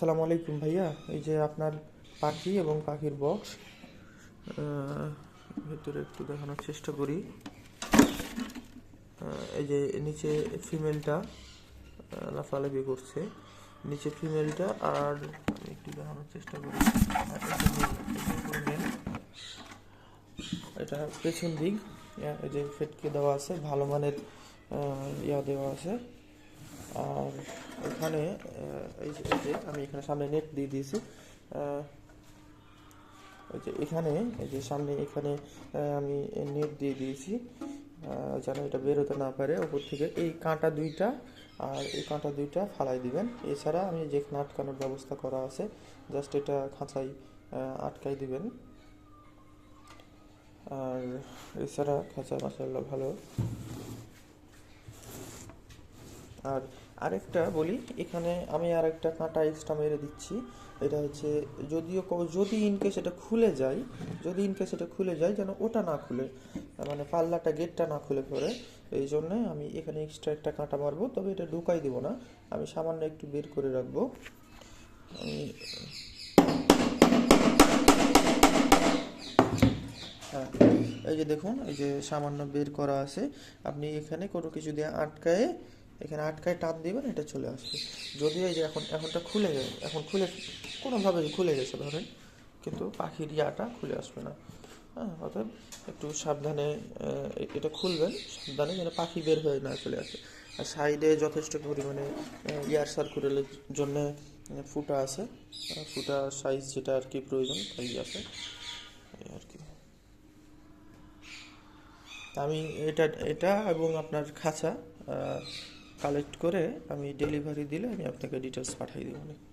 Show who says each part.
Speaker 1: আসসালামু আলাইকুম ভাইয়া। এই যে আপনার পাখি এবং পাখির বক্স ভেতরে একটু দেখানোর চেষ্টা করি। এই যে নিচে ফিমেলটা লাফালাফি করছে। নিচে ফিমেলটা আর একটু দেখানোর চেষ্টা করি। এটা পেছন দিক। এই যে ফেটকে দেওয়া আছে, ভালো মানের ইয়া দেওয়া আছে। আর এখানে এই যে আমি এখানে সামনে নেট দিয়ে দিয়েছি। ওই যে এখানে, এই যে সামনে এখানে আমি নেট দিয়ে দিয়েছি। যেন এটা বেরোতে না পারে, ওপর থেকে এই কাঁটা দুইটা আর এই কাঁটা দুইটা ফালাই দিবেন। এছাড়া আমি যেখানে আটকানোর ব্যবস্থা করা আছে জাস্ট এটা খাঁচাই আটকাই দিবেন। আর এছাড়া খাঁচা মাসাল্লাহ ভালো। আর আরেকটা বলি, এখানে আমি আরেকটা কাঁটা এক্সট্রা মেরে দিচ্ছি। এটা হচ্ছে, যদিও যদি ইনকেস এটা খুলে যায়, যদি ইনকেস এটা খুলে যায় যেন ওটা না খুলে মানে পাল্লাটা গেটটা না খুলে পড়ে, এই জন্যে আমি এখানে এক্সট্রা একটা কাঁটা মারবো, তবে এটা ঢুকাই দিব না, আমি সামান্য একটু বের করে রাখব। আমি হ্যাঁ এই যে দেখুন, এই যে সামান্য বের করা আছে, আপনি এখানে কোনো কিছু দিয়ে আটকায়ে এখানে আটকায় টান দিবেন, এটা চলে আসবে। যদিও এই যে এখন, এখনটা খুলে যায় এখন খুলে, কোনোভাবে খুলে গেছে ধরেন কিন্তু পাখির ইয়াটা খুলে আসবে না। হ্যাঁ অর্থাৎ একটু সাবধানে এটা খুলবেন, সাবধানে যেন পাখি বের হয়ে না চলে আসে। আর সাইডে যথেষ্ট পরিমাণে এয়ার সার্কুলের জন্য ফুটা আছে। ফুটা সাইজ যেটা আর কি প্রয়োজন, তাই আছে। এই আর কি। আমি এটা এটা এবং আপনার খাঁচা কালেক্ট করে আমি ডেলিভারি দিলে আমি আপনাকে ডিটেলস পাঠিয়ে দেবো।